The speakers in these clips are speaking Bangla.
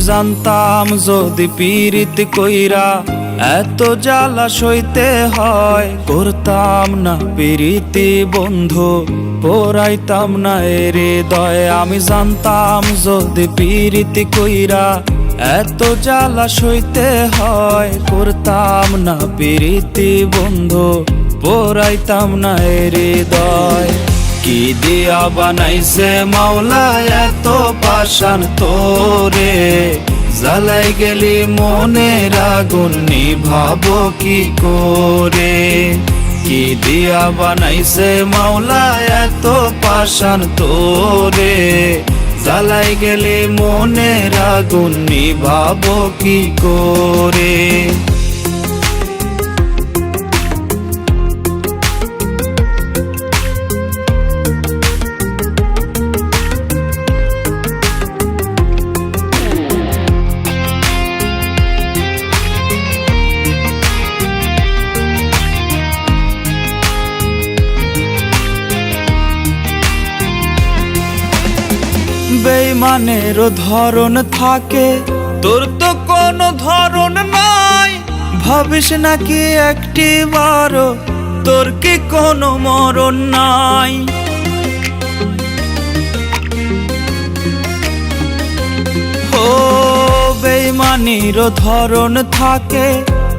জানতাম যদি পীড়িত কইরা এত জ্বালা সইতে হয়, করতাম না পীড়িতি বন্ধু, পড়াইতাম না এরে দয় আমি জানতাম যদি পীড়িতি কইরা এত জ্বালা সইতে হয়, করতাম না পীড়িতি বন্ধু, পড়াইতাম না এরে দয় কি দিয়া বানাইছে মাওলা এত পাশান তোরে? জ্বালাই গেলি মনের আগুন, নিভাবো কি করে? কি দিয়া বানাইছে মাওলা এত পাশান তোরে? জ্বালাই গেলি মনের আগুন, নিভাবো কি করে? বেইমানেরও ধরন থাকে। তোর তো কোনো ধরন নাই। ভাবিস নাকি একটি বারো? তোর কি কোনো মরণ নাই? ও বেইমানিরও ধরন থাকে।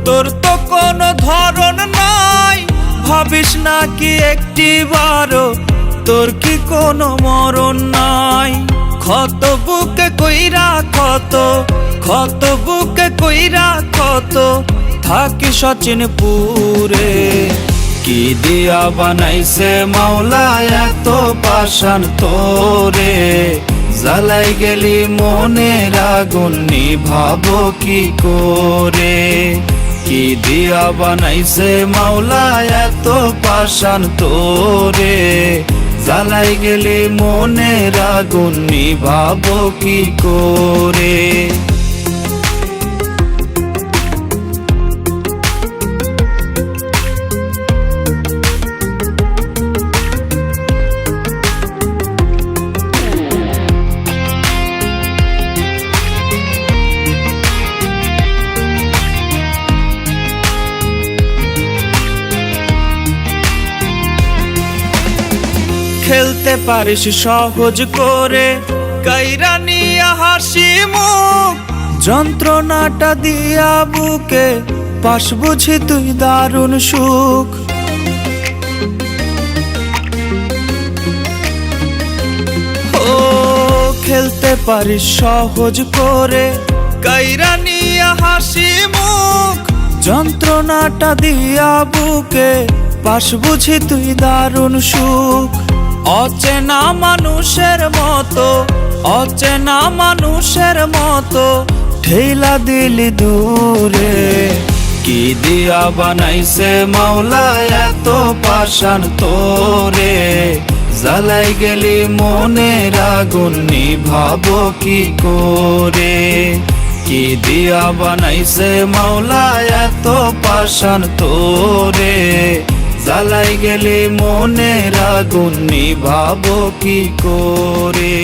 তোর তো কোনো ধরন নাই। ভাবিস নাকি একটি বারো? তোর কি কোনো মরণ নাই? ক্ষত বুকে কইরা ক্ষত ক্ষত বুকে কইরা ক্ষত, থাকি সচিন পুরে কি দিয়া বানাইছে মাওলা এত পাশান তোরে? জ্বালাই গেলি মনের আগুন, নিভাবো কি করে? কি দিয়া বানাইছে মাওলা এত পাশান তোরে? জ্বালাই গেলে মনের আগুন নিভাবো কি করে? খেলতে পারিস সহজ করে। কাইরা হাসি মুখ, যন্ত্রণাটা দিয়া বুকে, পাশ বুঝি তুই দারুণ সুখ। ও, খেলতে পারিস সহজ করে। কাইরা হাসি মুখ, যন্ত্রণাটা দিয়া বুকে, পাশ বুঝি তুই দারুণ সুখ। অচেনা মানুষের মতো, অচেনা মানুষের মতো ঠেলা দিলি দূরে। কি দিয়া বানাইছে মাওলা এত পাশান তোরে? জ্বালাই গেলি মনের আগুন, নিভাবো কি করে? কি দিয়া বানাইছে মাওলা এত পাশান তোরে? জ্বালাই গেলে মনের আগুন নিভাবো কি করে?